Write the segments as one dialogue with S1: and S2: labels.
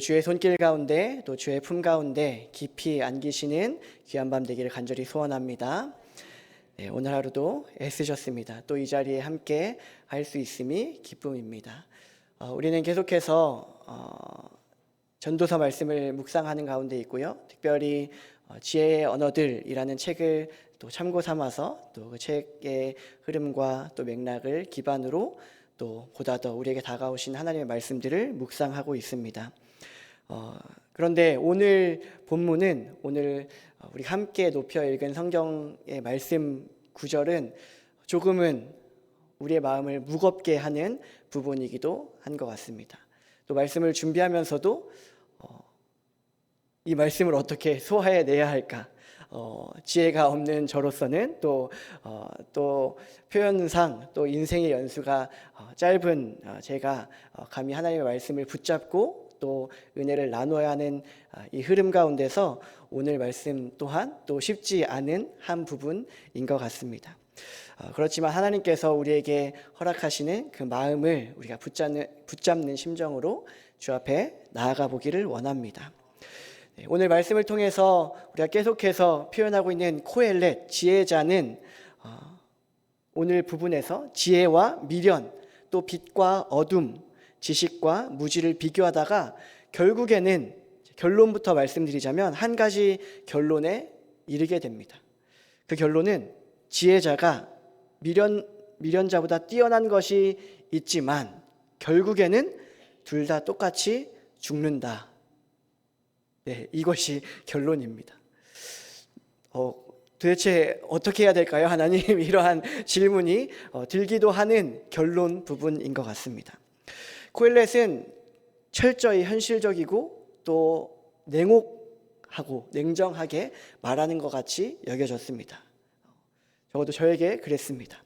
S1: 주의 손길 가운데 또 주의 품 가운데 깊이 안기시는 귀한 밤 되기를 간절히 소원합니다. 네, 오늘 하루도 애쓰셨습니다. 또 이 자리에 함께 할 수 있음이 기쁨입니다. 어, 우리는 계속해서 어, 전도서 말씀을 묵상하는 가운데 있고요. 특별히 어, 지혜의 언어들이라는 책을 또 참고 삼아서 또 그 책의 흐름과 또 맥락을 기반으로 또 보다 더 우리에게 다가오신 하나님의 말씀들을 묵상하고 있습니다. 어, 그런데 오늘 본문은 오늘 어, 우리 함께 높여 읽은 성경의 말씀 구절은 조금은 우리의 마음을 무겁게 하는 부분이기도 한 것 같습니다. 또 말씀을 준비하면서도 어, 이 말씀을 어떻게 소화해내야 할까? 어, 지혜가 없는 저로서는 또, 어, 또 표현상 또 인생의 연수가 어, 짧은 어, 제가 어, 감히 하나님의 말씀을 붙잡고 또 은혜를 나눠야 하는 아, 이 흐름 가운데서 오늘 말씀 또한 또 쉽지 않은 한 부분인 것 같습니다. 어, 그렇지만 하나님께서 우리에게 허락하시는 그 마음을 우리가 붙잡는, 붙잡는 심정으로 주 앞에 나아가 보기를 원합니다. 네, 오늘 말씀을 통해서 우리가 계속해서 표현하고 있는 코엘렛 지혜자는 어, 오늘 부분에서 지혜와 미련 또 빛과 어둠 지식과 무지를 비교하다가 결국에는 결론부터 말씀드리자면 한 가지 결론에 이르게 됩니다. 그 결론은 지혜자가 미련 미련자보다 뛰어난 것이 있지만 결국에는 둘 다 똑같이 죽는다. 네, 이것이 결론입니다. 어, 도대체 어떻게 해야 될까요? 하나님 이러한 질문이 어, 들기도 하는 결론 부분인 것 같습니다. 코엘렛은 철저히 현실적이고 또 냉혹하고 냉정하게 말하는 것 같이 여겨졌습니다. 적어도 저에게 그랬습니다.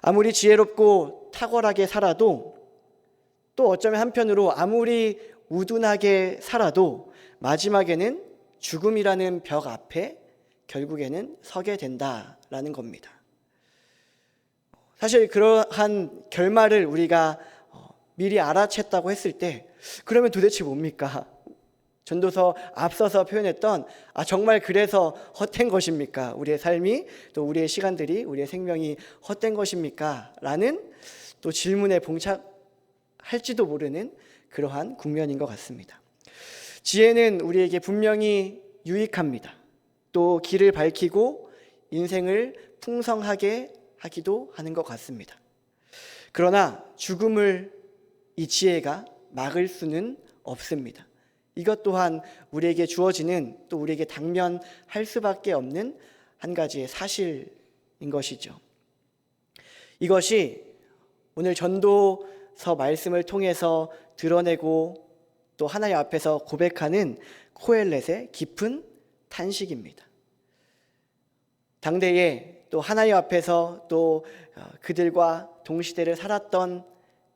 S1: 아무리 지혜롭고 탁월하게 살아도 또 어쩌면 한편으로 아무리 우둔하게 살아도 마지막에는 죽음이라는 벽 앞에 결국에는 서게 된다라는 겁니다. 사실 그러한 결말을 우리가 어, 미리 알아챘다고 했을 때 그러면 도대체 뭡니까? 전도서 앞서서 표현했던 아 정말 그래서 헛된 것입니까? 우리의 삶이 또 우리의 시간들이 우리의 생명이 헛된 것입니까? 라는 또 질문에 봉착할지도 모르는 그러한 국면인 것 같습니다. 지혜는 우리에게 분명히 유익합니다. 또 길을 밝히고 인생을 풍성하게 하기도 하는 것 같습니다. 그러나 죽음을 이 지혜가 막을 수는 없습니다. 이것 또한 우리에게 주어지는 또 우리에게 당면할 수밖에 없는 한 가지의 사실인 것이죠. 이것이 오늘 전도서 말씀을 통해서 드러내고 또 하나님 앞에서 고백하는 코엘렛의 깊은 탄식입니다. 당대에 또 하나님 앞에서 또 어, 그들과 동시대를 살았던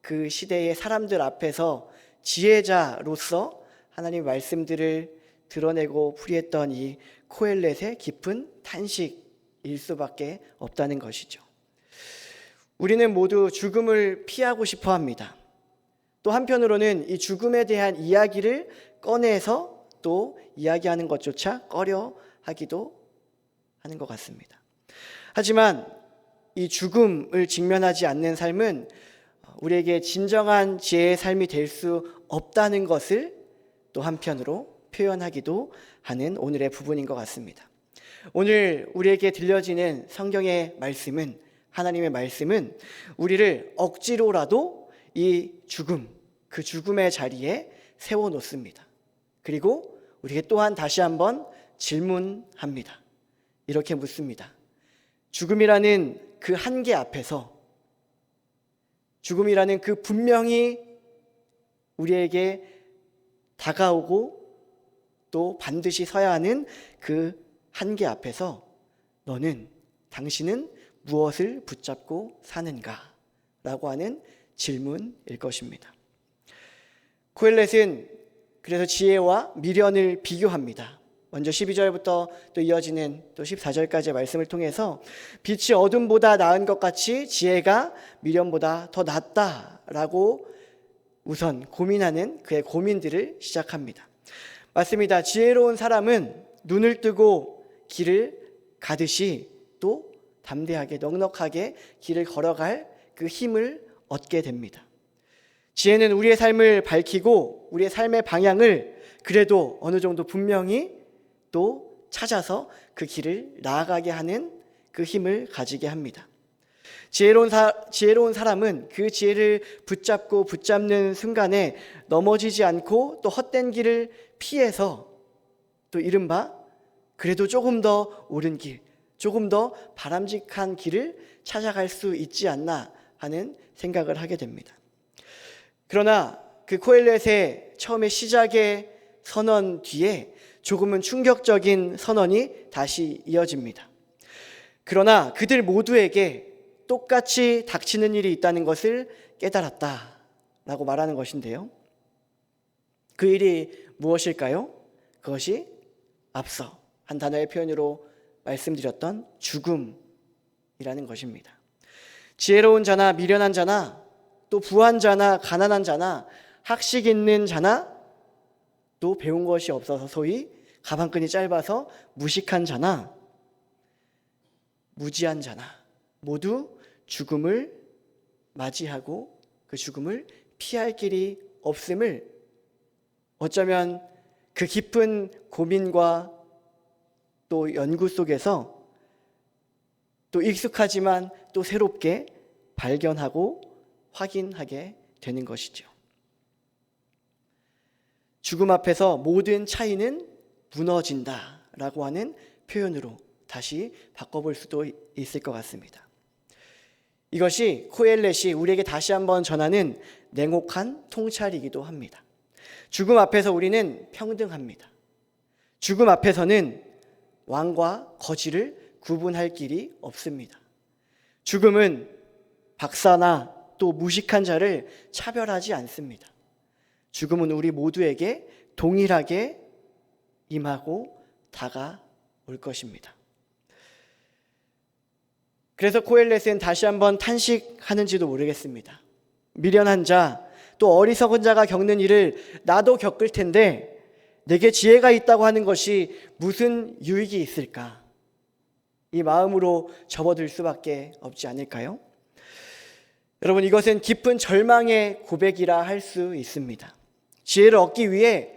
S1: 그 시대의 사람들 앞에서 지혜자로서 하나님 말씀들을 드러내고 풀이했던 이 코엘렛의 깊은 탄식일 수밖에 없다는 것이죠. 우리는 모두 죽음을 피하고 싶어 합니다. 또 한편으로는 이 죽음에 대한 이야기를 꺼내서 또 이야기하는 것조차 꺼려 하기도 하는 것 같습니다. 하지만 이 죽음을 직면하지 않는 삶은 우리에게 진정한 지혜의 삶이 될 수 없다는 것을 또 한편으로 표현하기도 하는 오늘의 부분인 것 같습니다. 오늘 우리에게 들려지는 성경의 말씀은 하나님의 말씀은 우리를 억지로라도 이 죽음, 그 죽음의 자리에 세워 놓습니다. 그리고 우리에게 또한 다시 한번 질문합니다. 이렇게 묻습니다. 죽음이라는 그 한계 앞에서 죽음이라는 그 분명히 우리에게 다가오고 또 반드시 서야 하는 그 한계 앞에서 너는 당신은 무엇을 붙잡고 사는가? 라고 하는 질문일 것입니다. 코엘렛은 그래서 지혜와 미련을 비교합니다. 먼저 12절부터 또 이어지는 또 14절까지의 말씀을 통해서 빛이 어둠보다 나은 것 같이 지혜가 미련보다 더 낫다라고 우선 고민하는 그의 고민들을 시작합니다. 맞습니다. 지혜로운 사람은 눈을 뜨고 길을 가듯이 또 담대하게 넉넉하게 길을 걸어갈 그 힘을 얻게 됩니다. 지혜는 우리의 삶을 밝히고 우리의 삶의 방향을 그래도 어느 정도 분명히 또 찾아서 그 길을 나아가게 하는 그 힘을 가지게 합니다. 지혜로운, 사, 지혜로운 사람은 그 지혜를 붙잡고 붙잡는 순간에 넘어지지 않고 또 헛된 길을 피해서 또 이른바 그래도 조금 더 옳은 길, 조금 더 바람직한 길을 찾아갈 수 있지 않나 하는 생각을 하게 됩니다. 그러나 그 코엘렛의 처음에 시작의 선언 뒤에 조금은 충격적인 선언이 다시 이어집니다. 그러나 그들 모두에게 똑같이 닥치는 일이 있다는 것을 깨달았다. 라고 말하는 것인데요. 그 일이 무엇일까요? 그것이 앞서 한 단어의 표현으로 말씀드렸던 죽음이라는 것입니다. 지혜로운 자나 미련한 자나 또 부한 자나 가난한 자나 학식 있는 자나 또 배운 것이 없어서 소위 가방끈이 짧아서 무식한 자나 무지한 자나 모두 죽음을 맞이하고 그 죽음을 피할 길이 없음을 어쩌면 그 깊은 고민과 또 연구 속에서 또 익숙하지만 또 새롭게 발견하고 확인하게 되는 것이죠. 죽음 앞에서 모든 차이는 무너진다 라고 하는 표현으로 다시 바꿔볼 수도 있을 것 같습니다. 이것이 코엘렛이 우리에게 다시 한번 전하는 냉혹한 통찰이기도 합니다. 죽음 앞에서 우리는 평등합니다. 죽음 앞에서는 왕과 거지를 구분할 길이 없습니다. 죽음은 박사나 또 무식한 자를 차별하지 않습니다. 죽음은 우리 모두에게 동일하게 임하고 다가올 것입니다. 그래서 코엘렛은 다시 한번 탄식하는지도 모르겠습니다. 미련한 자, 또 어리석은 자가 겪는 일을 나도 겪을 텐데 내게 지혜가 있다고 하는 것이 무슨 유익이 있을까? 이 마음으로 접어들 수밖에 없지 않을까요? 여러분, 이것은 깊은 절망의 고백이라 할 수 있습니다. 지혜를 얻기 위해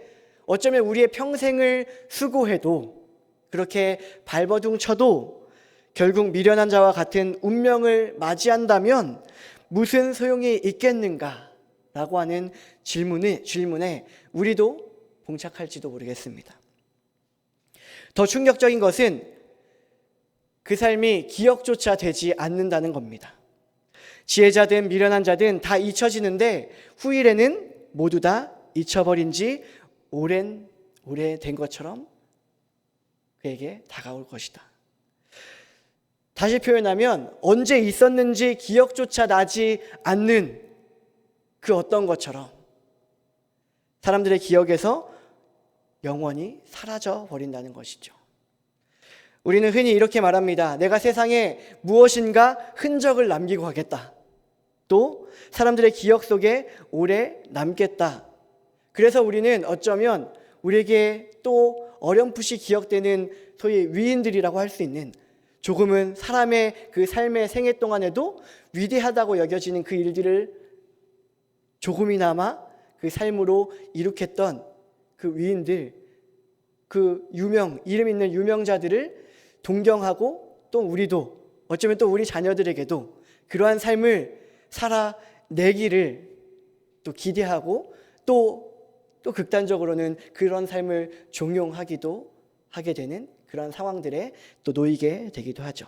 S1: 어쩌면 우리의 평생을 수고해도 그렇게 발버둥 쳐도 결국 미련한 자와 같은 운명을 맞이한다면 무슨 소용이 있겠는가? 라고 하는 질문에, 질문에 우리도 봉착할지도 모르겠습니다. 더 충격적인 것은 그 삶이 기억조차 되지 않는다는 겁니다. 지혜자든 미련한 자든 다 잊혀지는데 후일에는 모두 다 잊혀버린 지 오랜, 오래된 것처럼 그에게 다가올 것이다. 다시 표현하면 언제 있었는지 기억조차 나지 않는 그 어떤 것처럼 사람들의 기억에서 영원히 사라져 버린다는 것이죠. 우리는 흔히 이렇게 말합니다. 내가 세상에 무엇인가 흔적을 남기고 가겠다. 또 사람들의 기억 속에 오래 남겠다. 그래서 우리는 어쩌면 우리에게 또 어렴풋이 기억되는 소위 위인들이라고 할 수 있는 조금은 사람의 그 삶의 생애 동안에도 위대하다고 여겨지는 그 일들을 조금이나마 그 삶으로 이룩했던 그 위인들, 그 유명, 이름 있는 유명자들을 동경하고 또 우리도 어쩌면 또 우리 자녀들에게도 그러한 삶을 살아내기를 또 기대하고 또, 또 극단적으로는 그런 삶을 종용하기도 하게 되는 그런 상황들에 또 놓이게 되기도 하죠.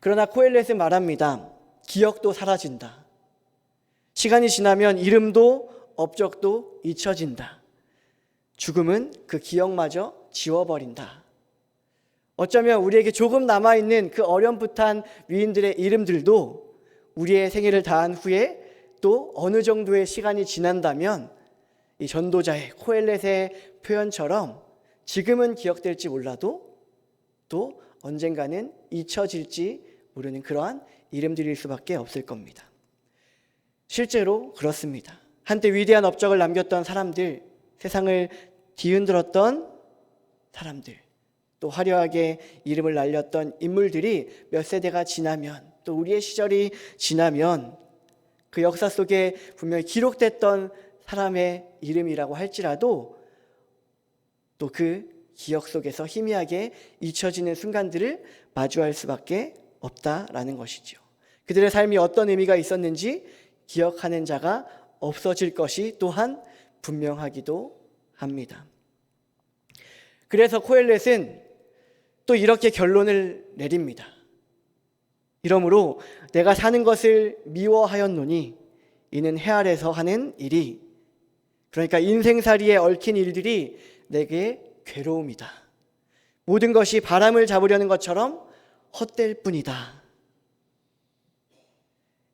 S1: 그러나 코엘렛은 말합니다. 기억도 사라진다. 시간이 지나면 이름도 업적도 잊혀진다. 죽음은 그 기억마저 지워버린다. 어쩌면 우리에게 조금 남아있는 그 어렴풋한 위인들의 이름들도 우리의 생애를 다한 후에 또 어느 정도의 시간이 지난다면 이 전도자의 코엘렛의 표현처럼 지금은 기억될지 몰라도 또 언젠가는 잊혀질지 모르는 그러한 이름들일 수밖에 없을 겁니다. 실제로 그렇습니다. 한때 위대한 업적을 남겼던 사람들, 세상을 뒤흔들었던 사람들, 또 화려하게 이름을 날렸던 인물들이 몇 세대가 지나면 또 우리의 시절이 지나면 그 역사 속에 분명히 기록됐던 사람의 이름이라고 할지라도 또 그 기억 속에서 희미하게 잊혀지는 순간들을 마주할 수밖에 없다라는 것이죠. 그들의 삶이 어떤 의미가 있었는지 기억하는 자가 없어질 것이 또한 분명하기도 합니다. 그래서 코엘렛은 또 이렇게 결론을 내립니다. 이러므로 내가 사는 것을 미워하였노니 이는 해 아래서 하는 일이 그러니까 인생살이에 얽힌 일들이 내게 괴로움이다. 모든 것이 바람을 잡으려는 것처럼 헛될 뿐이다.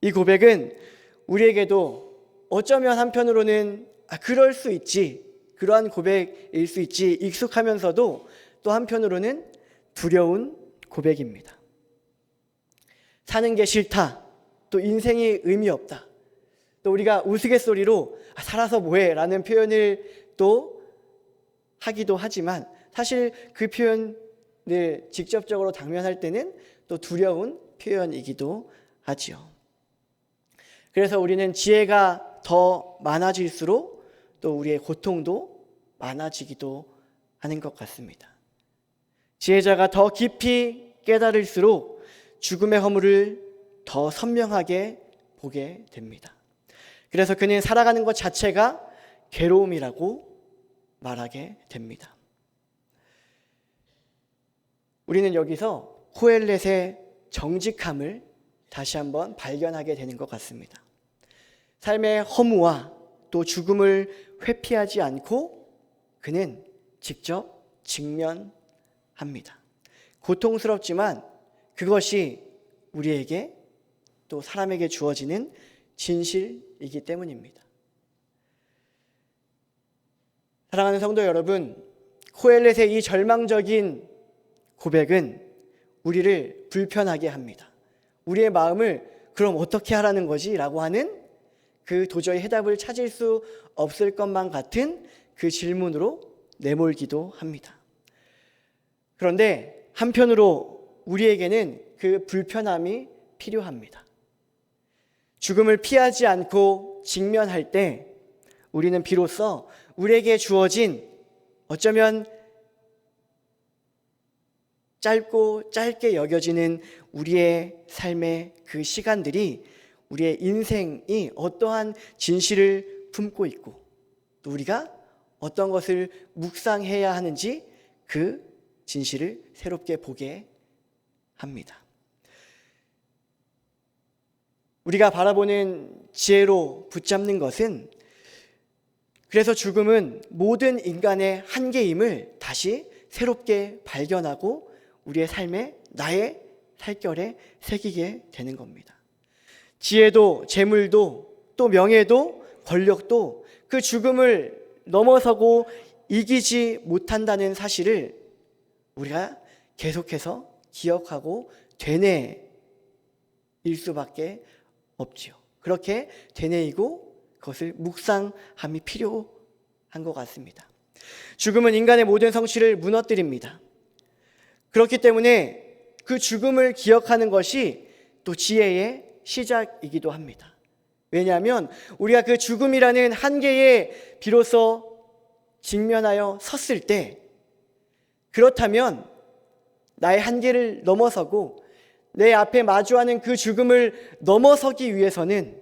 S1: 이 고백은 우리에게도 어쩌면 한편으로는 아, 그럴 수 있지. 그러한 고백일 수 있지. 익숙하면서도 또 한편으로는 두려운 고백입니다. 사는 게 싫다. 또 인생이 의미 없다. 또 우리가 우스갯소리로 아, 살아서 뭐해? 라는 표현을 또 하기도 하지만 사실 그 표현을 직접적으로 당면할 때는 또 두려운 표현이기도 하지요. 그래서 우리는 지혜가 더 많아질수록 또 우리의 고통도 많아지기도 하는 것 같습니다. 지혜자가 더 깊이 깨달을수록 죽음의 허물을 더 선명하게 보게 됩니다. 그래서 그는 살아가는 것 자체가 괴로움이라고 말하게 됩니다. 우리는 여기서 코엘렛의 정직함을 다시 한번 발견하게 되는 것 같습니다. 삶의 허무와 또 죽음을 회피하지 않고 그는 직접 직면합니다. 고통스럽지만 그것이 우리에게 또 사람에게 주어지는 진실이기 때문입니다. 사랑하는 성도 여러분, 코엘렛의 이 절망적인 고백은 우리를 불편하게 합니다. 우리의 마음을 그럼 어떻게 하라는 거지? 라고 하는 그 도저히 해답을 찾을 수 없을 것만 같은 그 질문으로 내몰기도 합니다. 그런데 한편으로 우리에게는 그 불편함이 필요합니다. 죽음을 피하지 않고 직면할 때 우리는 비로소 우리에게 주어진 어쩌면 짧고 짧게 여겨지는 우리의 삶의 그 시간들이 우리의 인생이 어떠한 진실을 품고 있고 또 우리가 어떤 것을 묵상해야 하는지 그 진실을 새롭게 보게 합니다. 우리가 바라보는 지혜로 붙잡는 것은 그래서 죽음은 모든 인간의 한계임을 다시 새롭게 발견하고 우리의 삶에 나의 살결에 새기게 되는 겁니다. 지혜도 재물도 또 명예도 권력도 그 죽음을 넘어서고 이기지 못한다는 사실을 우리가 계속해서 기억하고 되뇌일 수밖에 없지요. 그렇게 되뇌이고 그것을 묵상함이 필요한 것 같습니다. 죽음은 인간의 모든 성취를 무너뜨립니다. 그렇기 때문에 그 죽음을 기억하는 것이 또 지혜의 시작이기도 합니다. 왜냐하면 우리가 그 죽음이라는 한계에 비로소 직면하여 섰을 때 그렇다면 나의 한계를 넘어서고 내 앞에 마주하는 그 죽음을 넘어서기 위해서는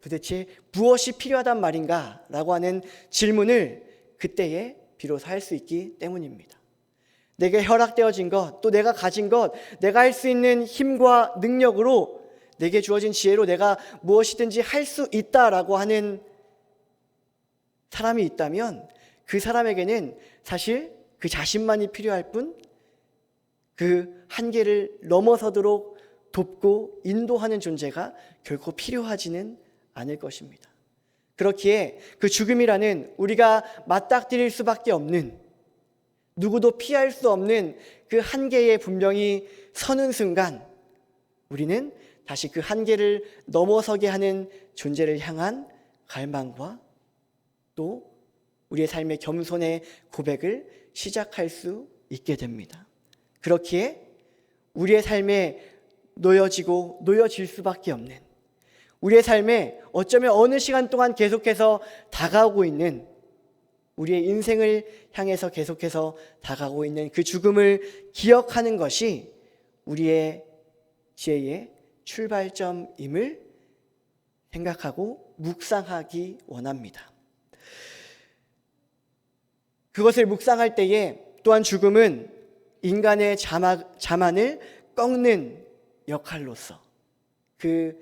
S1: 도대체 무엇이 필요하단 말인가? 라고 하는 질문을 그때에 비로소 할 수 있기 때문입니다. 내게 허락되어진 것, 또 내가 가진 것, 내가 할 수 있는 힘과 능력으로 내게 주어진 지혜로 내가 무엇이든지 할 수 있다라고 하는 사람이 있다면 그 사람에게는 사실 그 자신만이 필요할 뿐 그 한계를 넘어서도록 돕고 인도하는 존재가 결코 필요하지는 않을 것입니다. 그렇기에 그 죽음이라는 우리가 맞닥뜨릴 수밖에 없는 누구도 피할 수 없는 그 한계에 분명히 서는 순간 우리는 다시 그 한계를 넘어서게 하는 존재를 향한 갈망과 또 우리의 삶의 겸손의 고백을 시작할 수 있게 됩니다. 그렇기에 우리의 삶에 놓여지고 놓여질 수밖에 없는 우리의 삶에 어쩌면 어느 시간 동안 계속해서 다가오고 있는 우리의 인생을 향해서 계속해서 다가오고 있는 그 죽음을 기억하는 것이 우리의 지혜의 출발점임을 생각하고 묵상하기 원합니다. 그것을 묵상할 때에 또한 죽음은 인간의 자마, 자만을 꺾는 역할로서 그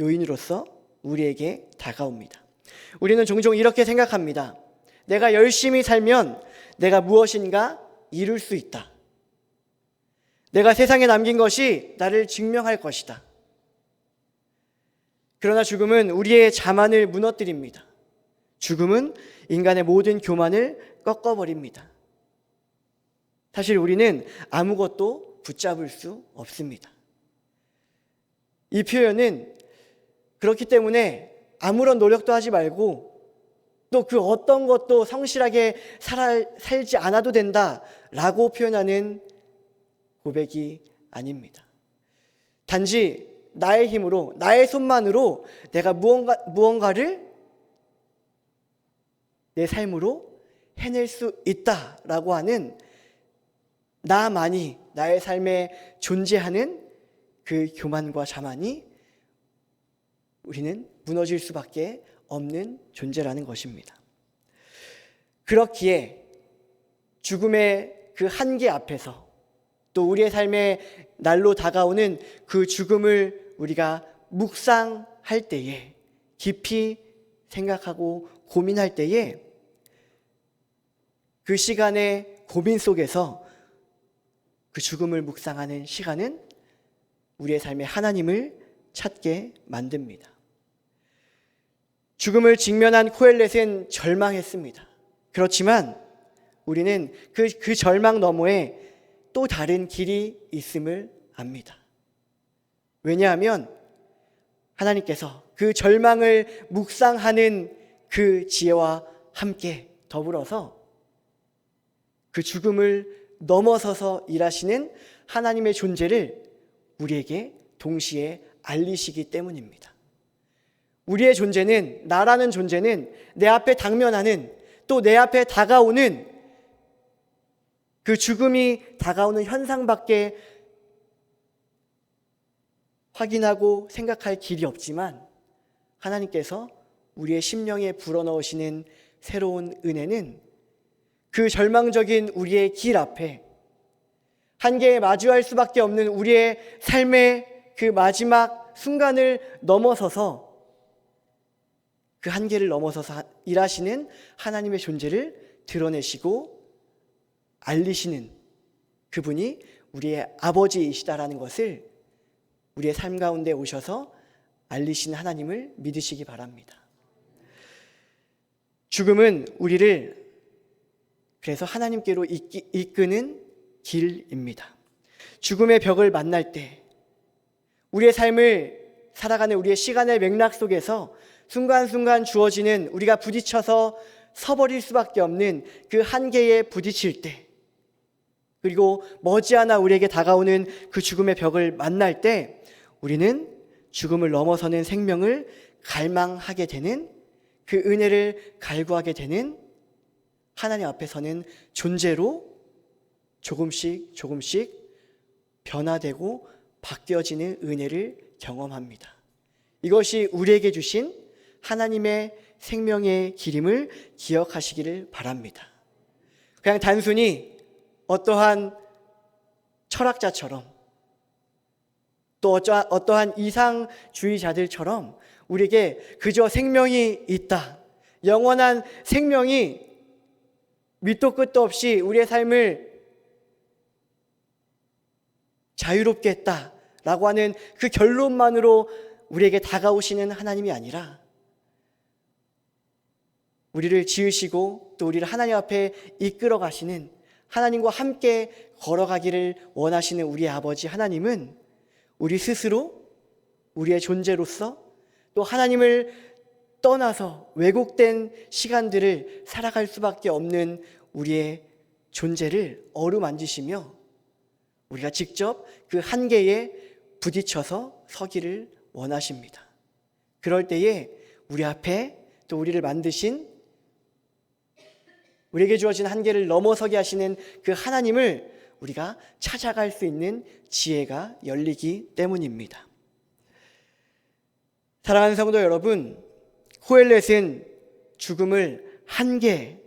S1: 요인으로서 우리에게 다가옵니다. 우리는 종종 이렇게 생각합니다. 내가 열심히 살면 내가 무엇인가 이룰 수 있다. 내가 세상에 남긴 것이 나를 증명할 것이다. 그러나 죽음은 우리의 자만을 무너뜨립니다. 죽음은 인간의 모든 교만을 꺾어버립니다. 사실 우리는 아무것도 붙잡을 수 없습니다. 이 표현은 그렇기 때문에 아무런 노력도 하지 말고 또 그 어떤 것도 성실하게 살, 살지 않아도 된다 라고 표현하는 고백이 아닙니다. 단지 나의 힘으로, 나의 손만으로 내가 무언가, 무언가를 내 삶으로 해낼 수 있다라고 하는 나만이 나의 삶에 존재하는 그 교만과 자만이 우리는 무너질 수밖에 없는 존재라는 것입니다. 그렇기에 죽음의 그 한계 앞에서 또 우리의 삶에 날로 다가오는 그 죽음을 우리가 묵상할 때에 깊이 생각하고 고민할 때에 그 시간의 고민 속에서 그 죽음을 묵상하는 시간은 우리의 삶에 하나님을 찾게 만듭니다. 죽음을 직면한 코엘렛은 절망했습니다. 그렇지만 우리는 그, 그 절망 너머에 또 다른 길이 있음을 압니다. 왜냐하면 하나님께서 그 절망을 묵상하는 그 지혜와 함께 더불어서 그 죽음을 넘어서서 일하시는 하나님의 존재를 우리에게 동시에 알리시기 때문입니다. 우리의 존재는, 나라는 존재는 내 앞에 당면하는 또 내 앞에 다가오는 그 죽음이 다가오는 현상밖에 확인하고 생각할 길이 없지만 하나님께서 우리의 심령에 불어넣으시는 새로운 은혜는 그 절망적인 우리의 길 앞에 한계에 마주할 수밖에 없는 우리의 삶의 그 마지막 순간을 넘어서서 그 한계를 넘어서서 일하시는 하나님의 존재를 드러내시고 알리시는 그분이 우리의 아버지이시다라는 것을 우리의 삶 가운데 오셔서 알리시는 하나님을 믿으시기 바랍니다. 죽음은 우리를 그래서 하나님께로 이끄는 길입니다. 죽음의 벽을 만날 때 우리의 삶을 살아가는 우리의 시간의 맥락 속에서 순간순간 주어지는 우리가 부딪혀서 서버릴 수밖에 없는 그 한계에 부딪힐 때 그리고 머지않아 우리에게 다가오는 그 죽음의 벽을 만날 때 우리는 죽음을 넘어서는 생명을 갈망하게 되는 그 은혜를 갈구하게 되는 하나님 앞에서는 존재로 조금씩 조금씩 변화되고 바뀌어지는 은혜를 경험합니다. 이것이 우리에게 주신 하나님의 생명의 기림을 기억하시기를 바랍니다. 그냥 단순히 어떠한 철학자처럼 또 어떠한 이상주의자들처럼 우리에게 그저 생명이 있다. 영원한 생명이 밑도 끝도 없이 우리의 삶을 자유롭게 했다라고 하는 그 결론만으로 우리에게 다가오시는 하나님이 아니라 우리를 지으시고 또 우리를 하나님 앞에 이끌어 가시는 하나님과 함께 걸어가기를 원하시는 우리 아버지 하나님은 우리 스스로 우리의 존재로서 또 하나님을 떠나서 왜곡된 시간들을 살아갈 수밖에 없는 우리의 존재를 어루만지시며 우리가 직접 그 한계에 부딪혀서 서기를 원하십니다. 그럴 때에 우리 앞에 또 우리를 만드신 우리에게 주어진 한계를 넘어서게 하시는 그 하나님을 우리가 찾아갈 수 있는 지혜가 열리기 때문입니다. 사랑하는 성도 여러분, 코엘렛은 죽음을 한계라는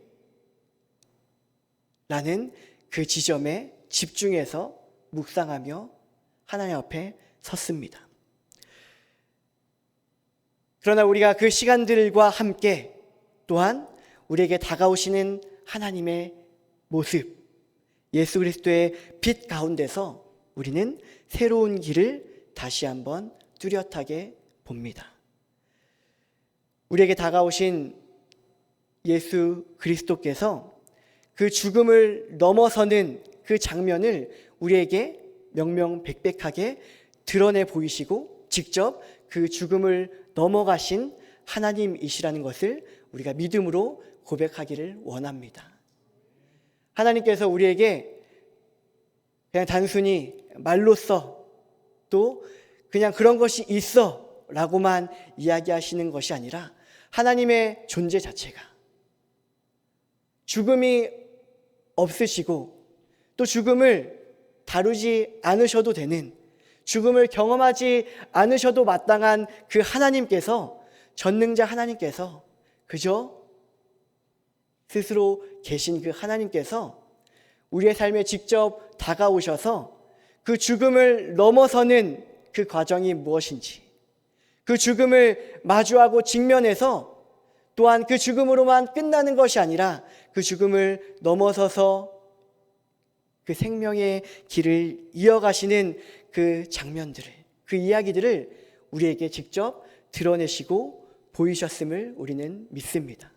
S1: 그 지점에 집중해서 묵상하며 하나님 앞에 섰습니다. 그러나 우리가 그 시간들과 함께 또한 우리에게 다가오시는 하나님의 모습, 예수 그리스도의 빛 가운데서 우리는 새로운 길을 다시 한번 뚜렷하게 봅니다. 우리에게 다가오신 예수 그리스도께서 그 죽음을 넘어서는 그 장면을 우리에게 명명백백하게 드러내 보이시고 직접 그 죽음을 넘어가신 하나님이시라는 것을 우리가 믿음으로 고백하기를 원합니다. 하나님께서 우리에게 그냥 단순히 말로써 또 그냥 그런 것이 있어 라고만 이야기하시는 것이 아니라 하나님의 존재 자체가 죽음이 없으시고 또 죽음을 다루지 않으셔도 되는 죽음을 경험하지 않으셔도 마땅한 그 하나님께서 전능자 하나님께서 그저 스스로 계신 그 하나님께서 우리의 삶에 직접 다가오셔서 그 죽음을 넘어서는 그 과정이 무엇인지 그 죽음을 마주하고 직면해서 또한 그 죽음으로만 끝나는 것이 아니라 그 죽음을 넘어서서 그 생명의 길을 이어가시는 그 장면들을, 그 이야기들을 우리에게 직접 드러내시고 보이셨음을 우리는 믿습니다.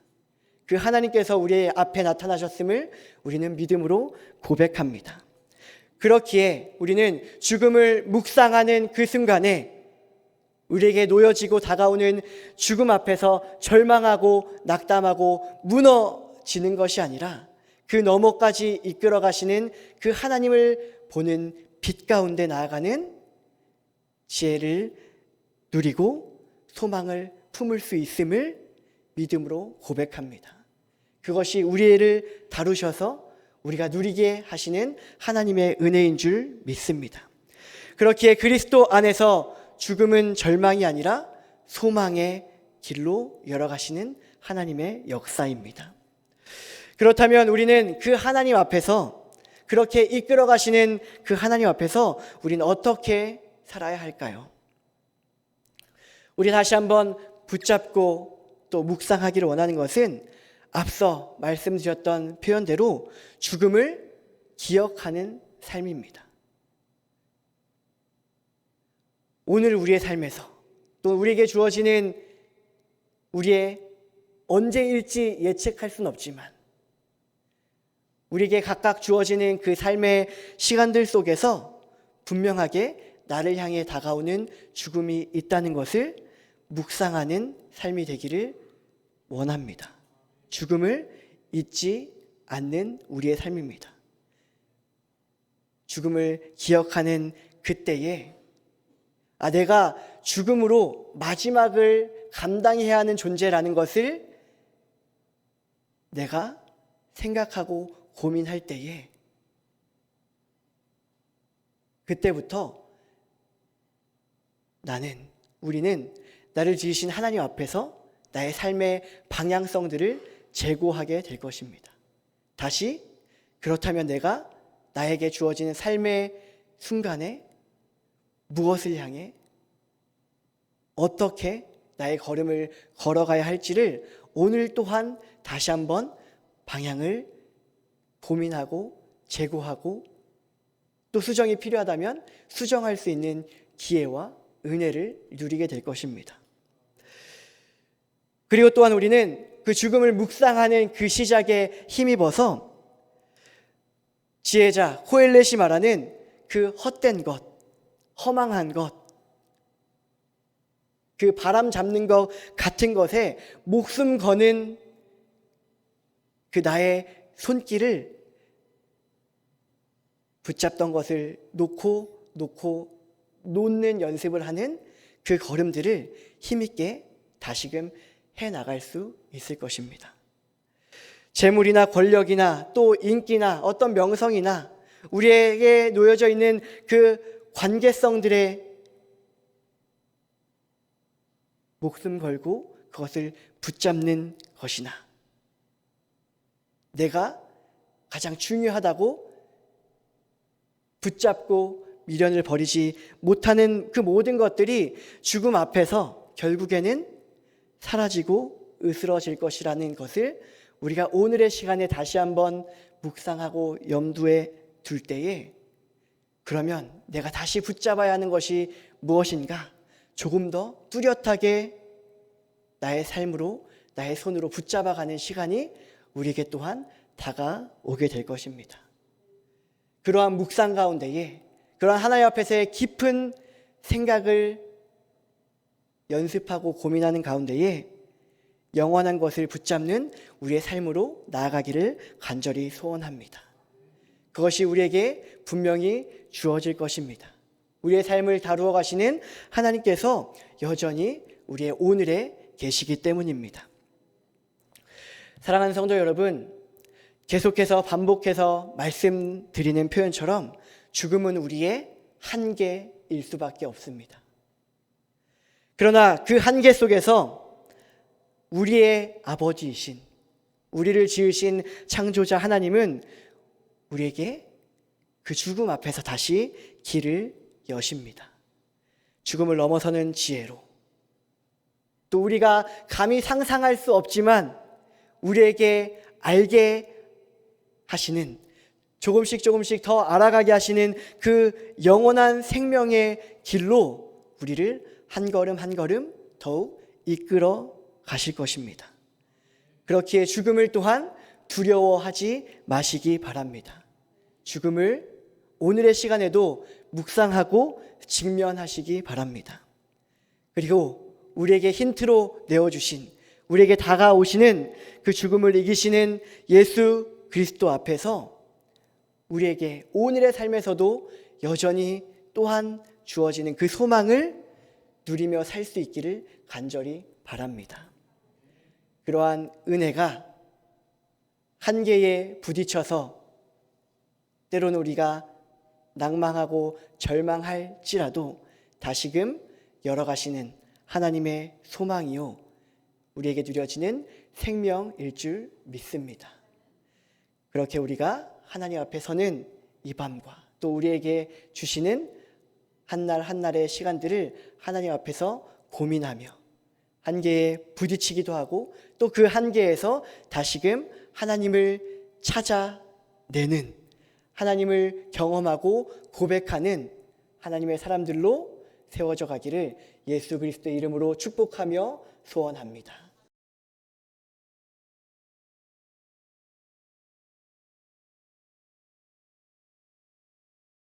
S1: 그 하나님께서 우리의 앞에 나타나셨음을 우리는 믿음으로 고백합니다. 그렇기에 우리는 죽음을 묵상하는 그 순간에 우리에게 놓여지고 다가오는 죽음 앞에서 절망하고 낙담하고 무너지는 것이 아니라 그 너머까지 이끌어 가시는 그 하나님을 보는 빛 가운데 나아가는 지혜를 누리고 소망을 품을 수 있음을 믿음으로 고백합니다. 그것이 우리를 다루셔서 우리가 누리게 하시는 하나님의 은혜인 줄 믿습니다. 그렇기에 그리스도 안에서 죽음은 절망이 아니라 소망의 길로 열어가시는 하나님의 역사입니다. 그렇다면 우리는 그 하나님 앞에서 그렇게 이끌어 가시는 그 하나님 앞에서 우리는 어떻게 살아야 할까요? 우리 다시 한번 붙잡고 또 묵상하기를 원하는 것은 앞서 말씀드렸던 표현대로 죽음을 기억하는 삶입니다. 오늘 우리의 삶에서 또 우리에게 주어지는 우리의 언제일지 예측할 수는 없지만 우리에게 각각 주어지는 그 삶의 시간들 속에서 분명하게 나를 향해 다가오는 죽음이 있다는 것을 묵상하는 삶이 되기를 원합니다. 죽음을 잊지 않는 우리의 삶입니다. 죽음을 기억하는 그때에 아, 내가 죽음으로 마지막을 감당해야 하는 존재라는 것을 내가 생각하고 고민할 때에 그때부터 나는 우리는 나를 지으신 하나님 앞에서 나의 삶의 방향성들을 제고하게 될 것입니다. 다시 그렇다면 내가 나에게 주어지는 삶의 순간에 무엇을 향해 어떻게 나의 걸음을 걸어가야 할지를 오늘 또한 다시 한번 방향을 고민하고 재고하고 또 수정이 필요하다면 수정할 수 있는 기회와 은혜를 누리게 될 것입니다. 그리고 또한 우리는 그 죽음을 묵상하는 그 시작에 힘입어서 지혜자 호엘렛이 말하는 그 헛된 것, 허망한 것, 그 바람 잡는 것 같은 것에 목숨 거는 그 나의 손길을 붙잡던 것을 놓고 놓고 놓는 연습을 하는 그 걸음들을 힘있게 다시금 해 나갈 수 있을 것입니다. 재물이나 권력이나 또 인기나 어떤 명성이나 우리에게 놓여져 있는 그 관계성들의 목숨 걸고 그것을 붙잡는 것이나 내가 가장 중요하다고 붙잡고 미련을 버리지 못하는 그 모든 것들이 죽음 앞에서 결국에는 사라지고 으스러질 것이라는 것을 우리가 오늘의 시간에 다시 한번 묵상하고 염두에 둘 때에 그러면 내가 다시 붙잡아야 하는 것이 무엇인가? 조금 더 뚜렷하게 나의 삶으로 나의 손으로 붙잡아가는 시간이 우리에게 또한 다가오게 될 것입니다. 그러한 묵상 가운데에 그러한 하나님 앞에서의 깊은 생각을 연습하고 고민하는 가운데에 영원한 것을 붙잡는 우리의 삶으로 나아가기를 간절히 소원합니다. 그것이 우리에게 분명히 주어질 것입니다. 우리의 삶을 다루어 가시는 하나님께서 여전히 우리의 오늘에 계시기 때문입니다. 사랑하는 성도 여러분, 계속해서 반복해서 말씀드리는 표현처럼 죽음은 우리의 한계일 수밖에 없습니다. 그러나 그 한계 속에서 우리의 아버지이신, 우리를 지으신 창조자 하나님은 우리에게 그 죽음 앞에서 다시 길을 여십니다. 죽음을 넘어서는 지혜로. 또 우리가 감히 상상할 수 없지만 우리에게 알게 하시는 조금씩 조금씩 더 알아가게 하시는 그 영원한 생명의 길로 우리를 한 걸음 한 걸음 더욱 이끌어 가실 것입니다. 그렇기에 죽음을 또한 두려워하지 마시기 바랍니다. 죽음을 오늘의 시간에도 묵상하고 직면하시기 바랍니다. 그리고 우리에게 힌트로 내어주신 우리에게 다가오시는 그 죽음을 이기시는 예수 그리스도 앞에서 우리에게 오늘의 삶에서도 여전히 또한 주어지는 그 소망을 누리며 살 수 있기를 간절히 바랍니다. 그러한 은혜가 한계에 부딪혀서 때로는 우리가 낭망하고 절망할지라도 다시금 열어가시는 하나님의 소망이요. 우리에게 누려지는 생명일 줄 믿습니다. 그렇게 우리가 하나님 앞에 서는 이 밤과 또 우리에게 주시는 한날 한날의 시간들을 하나님 앞에서 고민하며 한계에 부딪히기도 하고 또 그 한계에서 다시금 하나님을 찾아내는 하나님을 경험하고 고백하는 하나님의 사람들로 세워져 가기를 예수 그리스도의 이름으로 축복하며 소원합니다.